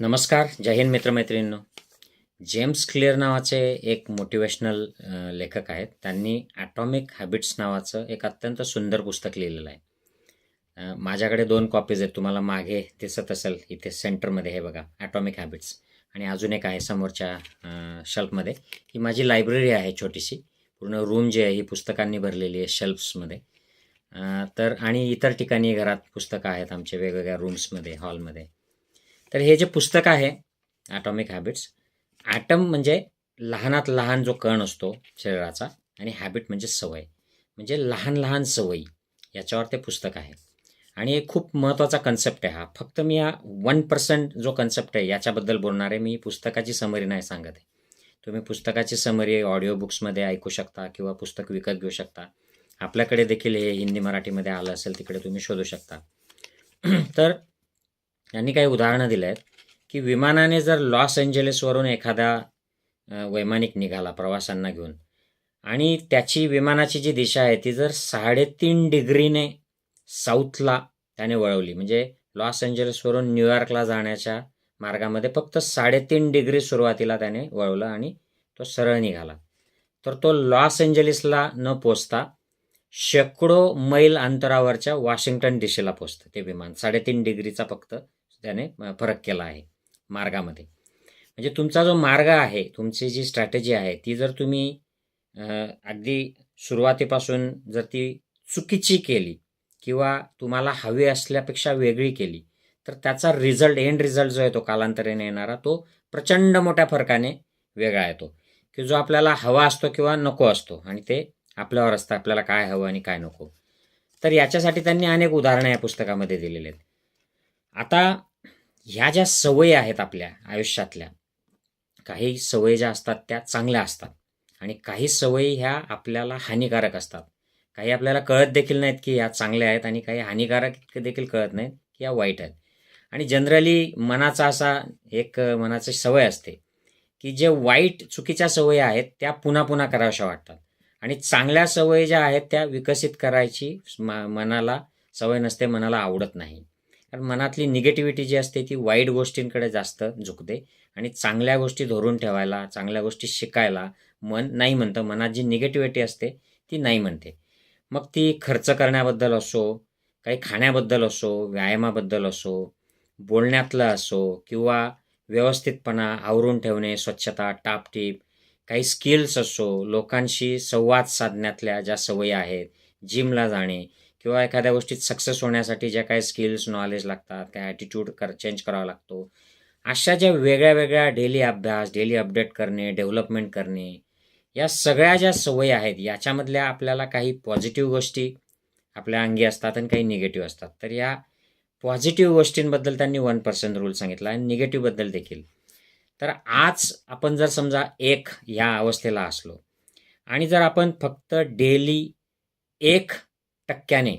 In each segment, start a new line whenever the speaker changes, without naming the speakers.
नमस्कार जय हिंद मित्रमैत्रिणींनो. जेम्स क्लिअर नावाचे एक मोटिवेशनल लेखक आहेत. त्यांनी ॲटॉमिक हॅबिट्स नावाचं एक अत्यंत सुंदर पुस्तक लिहिलेलं आहे. माझ्याकडे दोन कॉपीज आहेत. तुम्हाला मागे दिसत असेल इथे सेंटरमध्ये हे बघा ॲटॉमिक हॅबिट्स आणि अजून एक आहे समोरच्या शेल्फमध्ये ही माझी लायब्ररी आहे छोटीशी. पूर्ण रूम जी आहे ही पुस्तकांनी भरलेली आहे शेल्फ्समध्ये तर आणि इतर ठिकाणी घरात पुस्तकं आहेत आमच्या वेगवेगळ्या रूम्समध्ये हॉलमध्ये तर हे जे पुस्तक आहे ॲटॉमिक हॅबिट्स ॲटम म्हणजे लहानात लहान जो कण असतो शरीराचा आणि हॅबिट म्हणजे सवय. म्हणजे लहान लहान सवयी याच्यावर ते पुस्तक आहे. आणि एक खूप महत्त्वाचा कन्सेप्ट आहे हा. फक्त मी हा वन पर्सेंट जो कन्सेप्ट आहे याच्याबद्दल बोलणार आहे मी पुस्तकाची समरी नाही सांगत आहे. तुम्ही पुस्तकाची समरी ऑडिओ बुक्समध्ये ऐकू शकता किंवा पुस्तक विकत घेऊ शकता. आपल्याकडे देखील हे हिंदी मराठीमध्ये आलं असेल तिकडे तुम्ही शोधू शकता. तर यांनी काही उदाहरणं दिली आहेत की विमानाने जर लॉस एंजेलिसवरून एखादा वैमानिक निघाला प्रवाशांना घेऊन आणि त्याची विमानाची जी दिशा आहे ती जर साडेतीन डिग्रीने साऊथला त्याने वळवली म्हणजे लॉस एंजेलिसवरून न्यूयॉर्कला जाण्याच्या मार्गामध्ये फक्त साडेतीन डिग्री सुरुवातीला त्याने वळवलं आणि तो सरळ निघाला तर तो लॉस एंजेलिसला न पोचता शेकडो मैल अंतरावरच्या वॉशिंग्टन दिशेला पोचतं ते विमान साडेतीन डिग्रीचा फक्त त्याने फरक केला आहे मार्गामध्ये. म्हणजे तुमचा जो मार्ग आहे तुमची जी स्ट्रॅटेजी आहे ती जर तुम्ही अगदी सुरुवातीपासून जर ती चुकीची केली किंवा तुम्हाला हवी असल्यापेक्षा वेगळी केली तर त्याचा रिझल्ट एंड रिझल्ट जो आहे तो कालांतराने येणारा तो प्रचंड मोठ्या फरकाने वेगळा येतो. की जो आपल्याला हवा असतो किंवा नको असतो आणि ते आपल्यावर असतं आपल्याला काय हवं आणि काय नको. तर याच्यासाठी त्यांनी अनेक उदाहरणं या पुस्तकामध्ये दिलेली आहेत. आता ह्या ज्या सवयी आहेत आपल्या आयुष्यातल्या काही सवयी ज्या असतात त्या चांगल्या असतात आणि काही सवयी ह्या आपल्याला हानिकारक असतात. काही आपल्याला कळत देखील नाहीत की ह्या चांगल्या आहेत आणि काही हानिकारक देखील कळत नाहीत की या वाईट आहेत. आणि जनरली मनाचा असा एक मनाची सवय असते की जे वाईट चुकीच्या सवयी आहेत त्या पुन्हा पुन्हा कराव्याशा वाटतात. आणि चांगल्या सवयी ज्या आहेत त्या विकसित करायची मनाला सवय नसते मनाला आवडत नाही. कारण मनातली निगेटिव्हिटी जी असते ती वाईट गोष्टींकडे जास्त झुकते. आणि चांगल्या गोष्टी धरून ठेवायला चांगल्या गोष्टी शिकायला मन नाही म्हणतं. मनात जी निगेटिव्हिटी असते ती नाही म्हणते. मग ती खर्च करण्याबद्दल असो काही खाण्याबद्दल असो व्यायामाबद्दल असो बोलण्यातलं असो किंवा व्यवस्थितपणा आवरून ठेवणे स्वच्छता टापटीप काही स्किल्स असो लोकांशी संवाद साधण्यातल्या ज्या सवयी आहेत जिमला जाणे किंवा एखाद्या गोष्टीत सक्सेस होण्यासाठी ज्या काही स्किल्स नॉलेज लागतात काय ॲटिट्यूड कर चेंज करावा लागतो. अशा ज्या वेगळ्या वेगळ्या डेली अभ्यास डेली अपडेट करणे डेव्हलपमेंट करणे या सगळ्या ज्या सवयी आहेत याच्यामधल्या आपल्याला काही पॉझिटिव्ह गोष्टी आपल्या अंगी असतात आणि काही निगेटिव्ह असतात. तर या पॉझिटिव्ह गोष्टींबद्दल त्यांनी वन पर्सेंट रूल सांगितला आणि निगेटिव्हबद्दल देखील. तर आज आपण जर समजा एक ह्या अवस्थेला असलो आणि जर आपण फक्त डेली एक टक्क्याने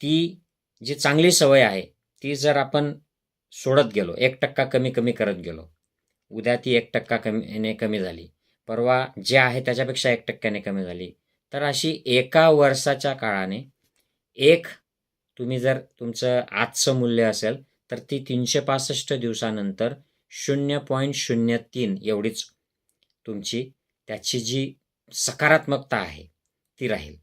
ती जी चांगली सवय आहे ती जर आपण सोडत गेलो एक टक्का कमी कमी करत गेलो उद्या ती एक टक्का कमीने कमी झाली परवा जे आहे त्याच्यापेक्षा एक टक्क्याने कमी झाली तर अशी एका वर्षाच्या काळाने एक तुम्ही जर तुमचं आजचं मूल्य असेल तर ती तीनशे पासष्ट दिवसानंतर शून्य पॉईंट शून्य तीन एवढीच तुमची त्याची जी सकारात्मकता आहे ती राहील.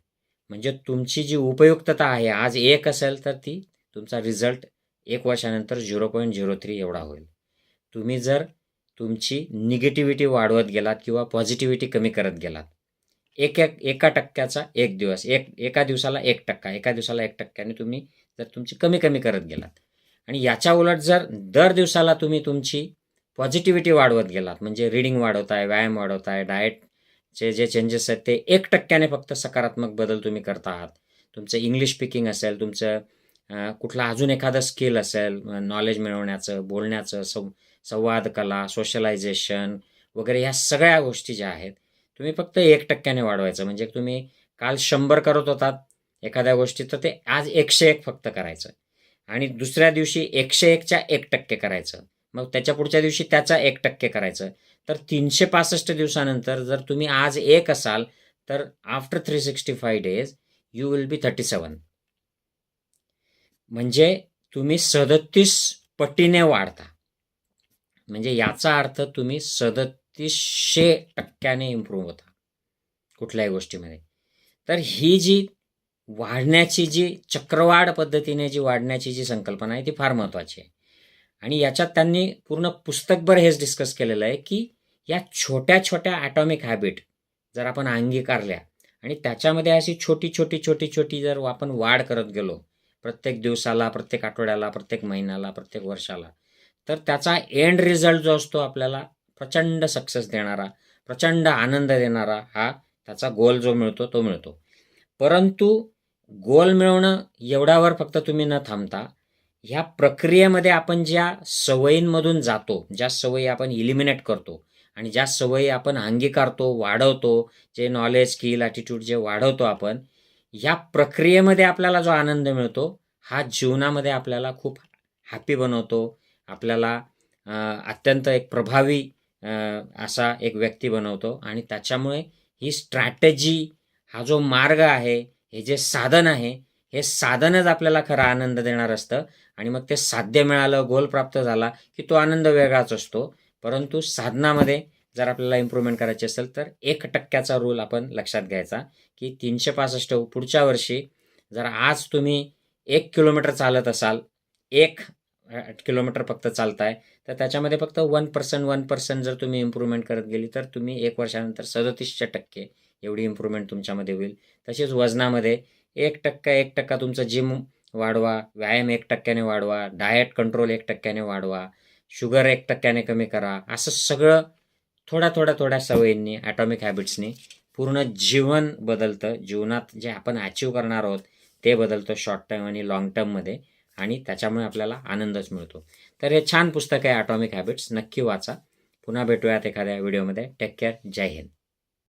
म्हणजे तुमची जी उपयुक्तता आहे आज एक असेल तर ती तुमचा रिझल्ट एक वर्षानंतर झिरो पॉईंट झिरो थ्री एवढा होईल. तुम्ही जर तुमची निगेटिव्हिटी वाढवत गेलात किंवा पॉझिटिव्हिटी कमी करत गेलात एक एक एका टक्क्याचा एक दिवस एक एका दिवसाला एक टक्का एका दिवसाला एक टक्क्याने तुम्ही जर तुमची कमी कमी करत गेलात आणि याच्या उलट जर दर दिवसाला तुम्ही तुमची पॉझिटिव्हिटी वाढवत गेलात म्हणजे रिडिंग वाढवताय व्यायाम वाढवताय चे जे चेंजेस आहेत ते एक टक्क्याने फक्त सकारात्मक बदल तुम्ही करता आहात. तुमचं इंग्लिश स्पीकिंग असेल तुमचं कुठला अजून एखादं स्किल असेल नॉलेज मिळवण्याचं बोलण्याचं सं संवाद कला सोशलायझेशन वगैरे ह्या सगळ्या गोष्टी ज्या आहेत तुम्ही फक्त एक टक्क्याने वाढवायचं. म्हणजे तुम्ही काल शंभर करत होतात एखाद्या गोष्टी तर ते आज एकशे एक फक्त करायचं आणि दुसऱ्या दिवशी एकशे एकच्या एक टक्के करायचं. मग त्याच्या पुढच्या दिवशी त्याचा एक टक्के करायचं. तर तीनशे पासष्ट दिवसानंतर जर तुम्ही आज एक असाल तर after three sixty five days you will be thirty seven म्हणजे तुम्ही सदतीस पटीने वाढता. म्हणजे याचा अर्थ तुम्ही सदतीसशे टक्क्याने इम्प्रूव्ह होता. कुठल्याही गोष्टीमध्ये. तर ही जी वाढण्याची जी चक्रवाढ पद्धतीने जी वाढण्याची जी संकल्पना आहे ती फार महत्त्वाची आहे. आणि याच्यात त्यांनी पूर्ण पुस्तकभर हेच डिस्कस केलेलं आहे की या छोट्या छोट्या ॲटॉमिक हॅबिट जर आपण अंगीकारल्या आणि त्याच्यामध्ये अशी छोटी छोटी छोटी छोटी जर आपण वाढ करत गेलो प्रत्येक दिवसाला प्रत्येक आठवड्याला प्रत्येक महिन्याला प्रत्येक वर्षाला तर त्याचा एंड रिझल्ट जो असतो आपल्याला प्रचंड सक्सेस देणारा प्रचंड आनंद देणारा हा त्याचा गोल जो मिळतो तो मिळतो. परंतु गोल मिळवणं एवढ्यावर फक्त तुम्ही न थांबता ह्या प्रक्रियेमध्ये आपण ज्या सवयींमधून जातो ज्या सवयी आपण इलिमिनेट करतो आणि ज्या सवयी आपण अंगीकारतो वाढवतो जे नॉलेज स्किल ॲटिट्यूड जे वाढवतो आपण ह्या प्रक्रियेमध्ये आपल्याला जो आनंद मिळतो हा जीवनामध्ये आपल्याला खूप हॅपी बनवतो. आपल्याला अत्यंत एक प्रभावी असा एक व्यक्ती बनवतो आणि त्याच्यामुळे ही स्ट्रॅटेजी हा जो मार्ग आहे हे जे साधन आहे हे साधनच आपल्याला खरा आनंद देणार असतं. आणि मग ते साध्य मिळालं गोल प्राप्त झाला की तो आनंद वेगळाच असतो. परंतु साधनामध्ये जर आपल्याला इम्प्रूव्हमेंट करायची असेल तर एक टक्क्याचा रूल आपण लक्षात घ्यायचा की तीनशे पासष्ट पुढच्या वर्षी जर आज तुम्ही एक किलोमीटर चालत असाल एक किलोमीटर फक्त चालताय तर त्याच्यामध्ये फक्त वन पर्सेंट वन पर्सेंट जर तुम्ही इम्प्रूव्हमेंट करत गेली तर तुम्ही एक वर्षानंतर सदतीसशे टक्के एवढी इम्प्रूव्हमेंट तुमच्यामध्ये होईल. तसेच वजनामध्ये एक टक्का एक टक्का तुमचं जिम वाढवा व्यायाम एक टक्क्याने वाढवा डाएट कंट्रोल एक टक्क्याने वाढवा शुगर एक टक्क्याने कमी करा असं सगळं थोड्या थोड्या थोड्या सवयींनी ॲटॉमिक हॅबिट्सनी पूर्ण जीवन बदलतं. जीवनात जे आपण अचीव करणार आहोत ते बदलतं शॉर्ट टर्म आणि लॉंग टर्ममध्ये आणि त्याच्यामुळे आपल्याला आनंदच मिळतो. तर हे छान पुस्तक आहे ॲटॉमिक हॅबिट्स नक्की वाचा. पुन्हा भेटूयात एखाद्या व्हिडिओमध्ये टेक केअर जय हिंद.